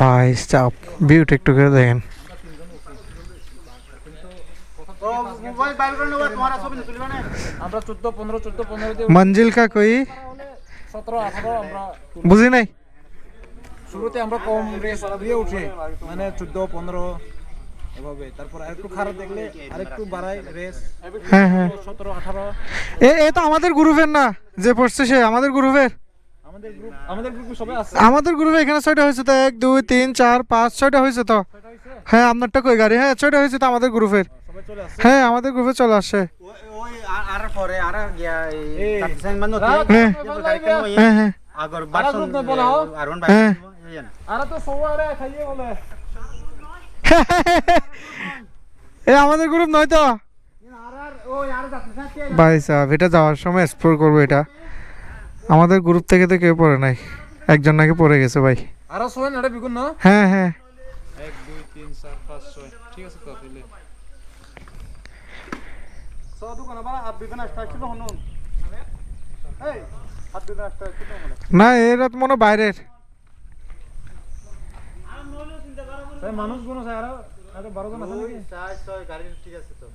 ভাই চাপ। ভিউটা একটু করে দেখেন। দিয়ে মঞ্জিল কা কই সতেরো আমরা বুঝি নাই? শুরুতে আমরা কম রেস দিয়ে উঠি মানে চোদ্দ পনেরো এভাবে। তারপর আরেকটু খারাপ দেখলে আরেকটু বাড়াই রেস। হ্যাঁ হ্যাঁ। সতেরো আঠারো। এ এ তো আমাদের গ্রুপের না যে পড়ছে সে আমাদের গ্রুপের আমাদের গ্রুপে সবাই আছে। আমাদের গ্রুপে এখানে ছয়টা হয়েছে তো এক দুই তিন চার পাঁচ ছয়টা হয়েছে তো। হ্যাঁ আপনারটা কই গাড়ি? হ্যাঁ ছয়টা হয়েছে তো আমাদের গ্রুপের সবাই চলে আসছে। হ্যাঁ আমাদের গ্রুপে চলে মানে হ্যাঁ। হ্যাঁ হ্যাঁ। হ্যাঁ। আমাদের গ্রুপ নয় তো? ভাই সাহেব এটা যাওয়ার সময় এক্সপ্লোর করব এটা। আমাদের গ্রুপ থেকে তো কেউ পড়ে নাই। একজন নাকি পড়ে গেছে ভাই। আর সবাই নাড়ে বিগুন না? হ্যাঁ হ্যাঁ। এক দুই তিন চার পাঁচ ছয়। ঠিক আছে তো তাহলে। হনুন এই ছিল মনে না হয় বাইরের। মানুষ গুণ আছে আর আর বারো জন আছে ছয় গাড়ি ঠিক আছে তো।